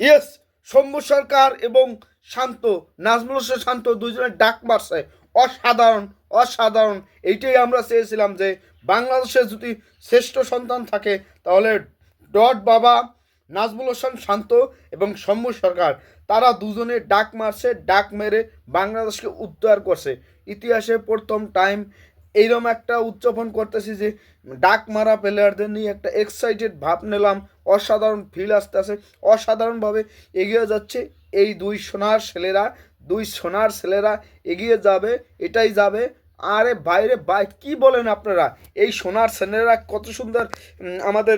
Yes, Shambhu সরকার এবং শান্ত, নাজমুল হোসেন শান্ত দুজনের ডাক মারছে। অসাধারণ অসাধারণ। এইটাই আমরা চেয়েছিলাম যে বাংলাদেশে যদি শ্রেষ্ঠ সন্তান থাকে, তাহলে ডট বাবা, নাজমুল হোসেন শান্ত এবং শম্ভু সরকার, তারা দুজনে ডাক মারছে, ডাক মেরে বাংলাদেশকে উদ্ধার করছে। ইতিহাসে প্রথম টাইম এইরকম একটা উদযাপন করতেছি যে, ডাক মারা প্লেয়ারদের নিয়ে একটা এক্সাইটেড ভাব নিলাম। অসাধারণ ফিল আসতে আসে অসাধারণভাবে এগিয়ে যাচ্ছে এই দুই সোনার ছেলেরা, দুই সোনার ছেলেরা এগিয়ে যাবে, এটাই যাবে। আরে বাইরে বাই কি বলেন আপনারা? এই সোনার ছেলেরা কত সুন্দর আমাদের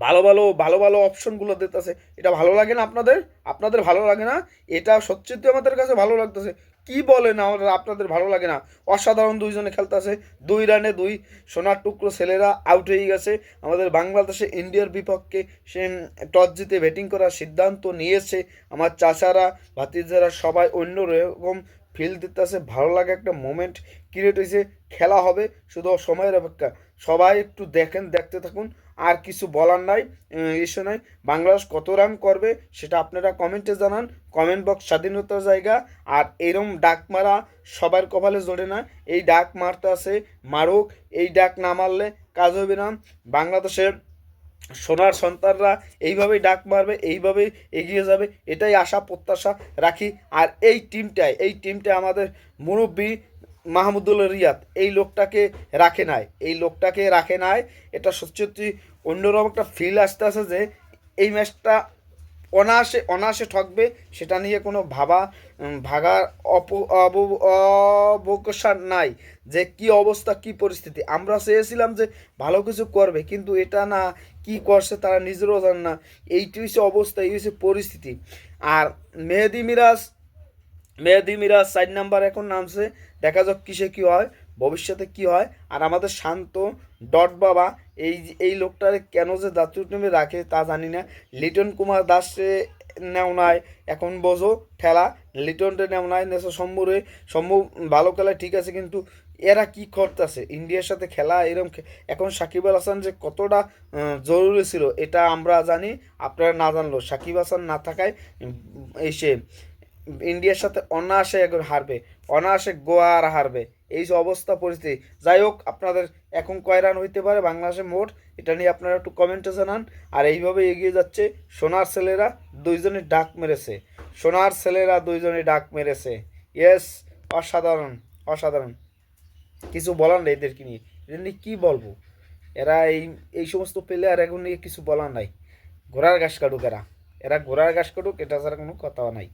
ভালো ভালো ভালো ভালো অপশনগুলো দিতেছে। এটা ভালো লাগে না আপনাদের? আপনাদের ভালো লাগে না? এটা সত্যি আমাদের কাছে ভালো লাগতেছে। কি বলেন? আমাদের আপনাদের ভালো লাগে না। অসাধারণ দুইজনে খেলতেছে। দুই রানে দুই। সোনার টুকরো ছেলেরা আউট হয়ে গেছে। আমাদের বাংলাদেশে ইন্ডিয়ার বিপক্ষে সে টস জিতে ব্যাটিং করার সিদ্ধান্ত নিয়েছে। আমার চাচারা, ভাতিজারা সবাই অন্য রকম ফিল দিতেছে। ভালো লাগে একটা মোমেন্ট ক্রিয়েট হয়েছে খেলা হবে। শুধু সময়ের অপেক্ষা। সবাই একটু দেখেন, দেখতে থাকুন। আর কিছু বলার নাই ইস্যু নাই। বাংলাদেশ কত রান করবে সেটা আপনারা কমেন্টে জানান। কমেন্ট বক্স স্বাধীনতার জায়গা আর এরম ডাক মারা সবার কপালে জোরে না। এই ডাক মারতে আছে মারুক, এই ডাক না মারলে কাজ হবে না। বাংলাদেশের সোনার সন্তানরা এইভাবেই ডাক মারবে, এইভাবেই এগিয়ে যাবে, এটাই আশা, প্রত্যাশা রাখি। আর এই টিমটায় এই টিমটা আমাদের মুরব্বী মাহমুদুল রিয়াদ। এই লোকটাকে রাখে নাই, এই লোকটাকে রাখে নাই। এটা সত্যি অন্যরকম একটা ফিল আসতে আসে যে এই ম্যাচটা অনায়াসে অনায়াসে ঠকবে, সেটা নিয়ে কোনো ভাবা ভাগার অপ, অব- নাই যে কি অবস্থা, কি পরিস্থিতি। আমরা চেয়েছিলাম যে ভালো কিছু করবে, কিন্তু এটা না, কি করছে তারা নিজেরও জান না। এইটি হচ্ছে অবস্থা, এই হচ্ছে পরিস্থিতি। আর মেহেদি মিরাজ মেহেদি মিরাজ চার নাম্বার এখন নামছে, দেখা যাক কিসে কি হয়। ভবিষ্যতে কি হয়? আর আমাদের শান্ত ডট বাবা, এই এই লোকটারে কেন যে জাতীয় রাখে তা জানি না। লিটন কুমার দাসে নেও নাই, এখন বোঝো, ঠেলা। লিটনটে নেও নাই, নেছো সম্মুরে সম্মু ভালো খেলা ঠিক আছে, কিন্তু এরা কি করতেছে? ইন্ডিয়ার সাথে খেলা এরকম এখন সাকিব আল হাসান যে কতটা জরুরি ছিল, এটা আমরা জানি, আপনারা না জানলো। সাকিব হাসান না থাকায় এসে ইন্ডিয়ার সাথে অনায়াসে একবার হারবে। অনায়াসে গোয়া আর হারবে। এই যে অবস্থা, পরিস্থিতি। যাই হোক, আপনাদের এখন কয় রান হইতে পারে বাংলাদেশে মোট, এটা নিয়ে আপনারা একটু কমেন্টে জানান। আর এইভাবে এগিয়ে যাচ্ছে সোনার ছেলেরা দুইজনে ডাক মেরেছে। সোনার ছেলেরা দুইজনে ডাক মেরেছে। ইয়েস অসাধারণ অসাধারণ। কিছু বলার নেই এদেরকে নিয়ে। এদের নিয়ে কী বলব? এরা এই এই সমস্ত প্লেয়ার এখন নিয়ে কিছু বলার নাই। ঘোড়ার ঘাস কাটুক এরা। এরা ঘোড়ার ঘাস কাটুক, এটা ছাড়া কোনো কথা নাই।